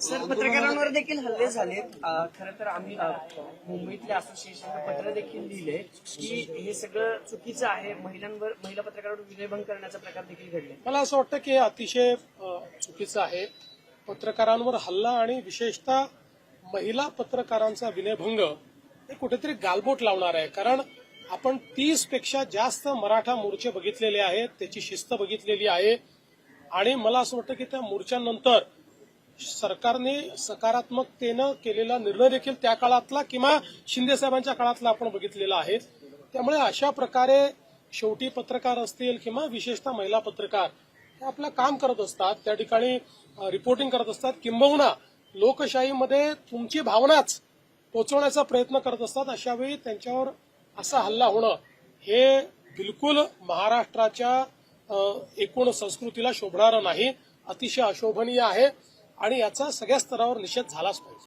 Sir पत्रकारांवर देखील हल्ले झालेत. खर खरं तर आम्ही मुंबईतल्या असोसिएशनला पत्र देखील लिहिले की हे सगळं चुकीचं आहे. महिलांवर महिला पत्रकारांवर विनयभंग करण्याचा प्रकार देखील घडले. मला असं वाटतं की हे अतिशय चुकीचं आहे. पत्रकारांवर हल्ला आणि विशेषतः महिला पत्रकारांचा विनयभंग हे कुठेतरी गालबोट लावणार आहे. कारण आपण तीसपेक्षा जास्त मराठा मोर्चे बघितलेले आहेत त्याची शिस्त बघितलेली आहे. आणि मला असं वाटतं की त्या मोर्चानंतर सरकारने सकारात्मकतेनं केलेला निर्णय देखील त्या काळातला किंवा शिंदे साहेबांच्या काळातला आपण बघितलेला आहे. त्यामुळे अशा प्रकारे शेवटी पत्रकार असतील किंवा विशेषतः महिला पत्रकार हे आपलं काम करत असतात. त्या ठिकाणी रिपोर्टिंग करत असतात. किंबहुना लोकशाहीमध्ये तुमची भावनाच पोचवण्याचा प्रयत्न करत असतात. अशावेळी त्यांच्यावर असा हल्ला होणं हे बिलकुल महाराष्ट्राच्या एकूण संस्कृतीला शोभणारं नाही. अतिशय अशोभनीय आहे. आणि याचा सगळ्या स्तरावर निषेध झालाच पाहिजे.